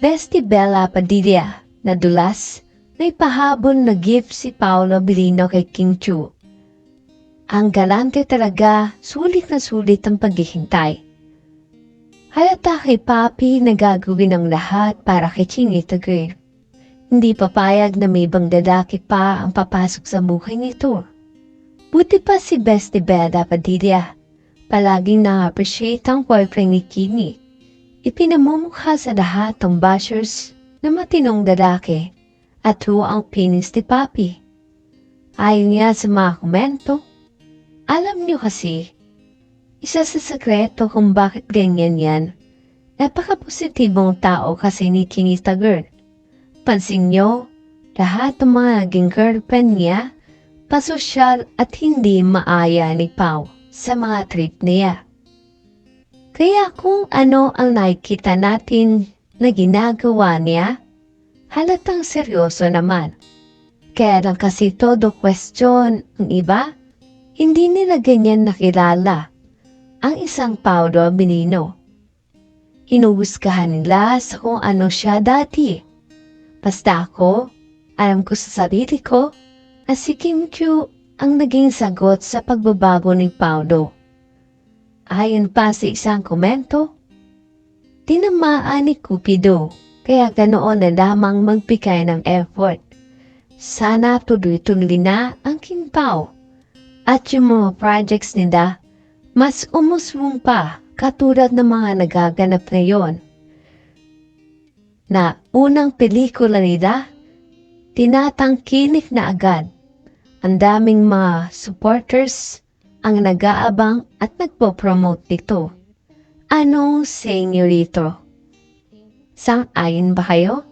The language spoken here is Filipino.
Bestie Bella Padilla, nadulas, na ipahabol na gift si Paolo Bilino kay King Chu. Ang galante talaga, sulit na sulit ang paghihintay. Halata kay Papi na gagawin ang lahat para kay Chinita Girl. Hindi papayag na may ibang lalaki pa ang papasok sa buhay nito. Buti pa si Bestie Bella Padilla. Palaging na-appreciate ang boyfriend ni Kimi. Ipinamumukha sa lahat ng bashers na matinong lalaki at ho ang pinis ni Papi. Ayon niya sa mga komento, alam niyo kasi, isa sa sekreto kung bakit ganyan yan, napaka-positibong tao kasi ni Kinita Girl. Pansin niyo, lahat ng mga naging girlfriend niya, pasosyal at hindi maaya ni Pau sa mga trip niya. Kaya kung ano ang nakikita natin na ginagawa niya, halatang seryoso naman. Kaya lang kasi todo question ang iba, hindi nila ganyan nakilala ang isang Paulo Benino. Hinuhusgahan nila sa kung ano siya dati. Basta ako, alam ko sa sarili ko na si Kim Chu ang naging sagot sa pagbabago ni Paulo. Ayon pa sa isang komento, tinamaan ni Cupido kaya ganoon na lamang magbigay ng effort. Sana tuloy-tuloy na ang King Pao at yung mga projects nila mas umuswong pa katulad ng mga nagaganap ngayon. Na unang pelikula nila, tinatangkilik na agad. Ang daming mga supporters ang nag-aabang at nagpo-promote nito. Anong say niyo rito? Sang-ayon ba kayo?